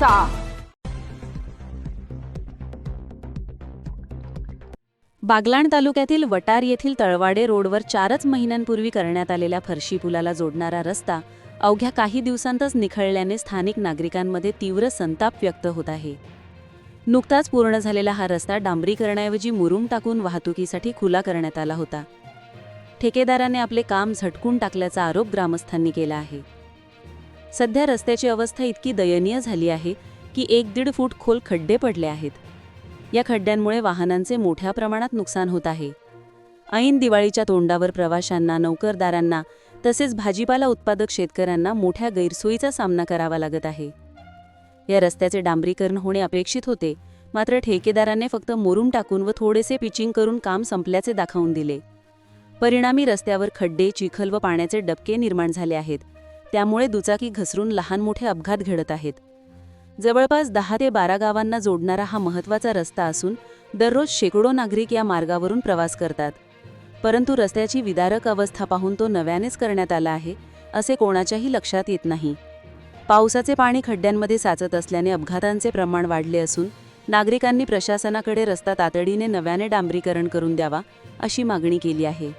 करायचा बागलाण तालुक्यातील वटार येथील तळवाडे रोडवर चारच महिन्यांपूर्वी करण्यात आलेल्या फरशी पुलाला जोडणारा रस्ता अवघ्या काही दिवसांतच निखळल्याने स्थानिक नागरिकांमध्ये तीव्र संताप व्यक्त होत आहे. नुकताच पूर्ण झालेला हा रस्ता डांबरीकरणाऐवजी मुरुम टाकून वाहतुकीसाठी खुला करण्यात आला होता. ठेकेदाराने आपले काम झटकून टाकल्याचा आरोप ग्रामस्थांनी केला आहे. सध्या रस्त्याची अवस्था इतकी दयनीय झाली आहे की एक दीड फूट खोल खड्डे पडले आहेत. या खड्ड्यांमुळे वाहनांचे मोठ्या प्रमाणात नुकसान होत आहे. ऐन दिवाळीच्या तोंडावर प्रवाशांना नोकरदारांना तसेच भाजीपाला उत्पादक शेतकऱ्यांना मोठ्या गैरसोयीचा सामना करावा लागत आहे. या रस्त्याचे डांबरीकरण होणे अपेक्षित होते मात्र ठेकेदाराने फक्त मोरून टाकून व थोडेसे पिचिंग करून काम संपल्याचे दाखवून दिले. परिणामी रस्त्यावर खड्डे चिखल व पाण्याचे डबके निर्माण झाले आहेत. त्यामुळे दुचाकी घसरून लहान मोठे अपघात घडत आहेत. जवळपास दहा ते बारा गावांना जोडणारा हा महत्त्वाचा रस्ता असून दररोज शेकडो नागरिक या मार्गावरून प्रवास करतात. परंतु रस्त्याची विदारक अवस्था पाहून तो नव्यानेच करण्यात आला आहे असे कोणाच्याही लक्षात येत नाही. पावसाचे पाणी खड्ड्यांमध्ये साचत असल्याने अपघातांचे प्रमाण वाढले असून नागरिकांनी प्रशासनाकडे रस्ता तातडीने नव्याने डांबरीकरण करून द्यावा अशी मागणी केली आहे.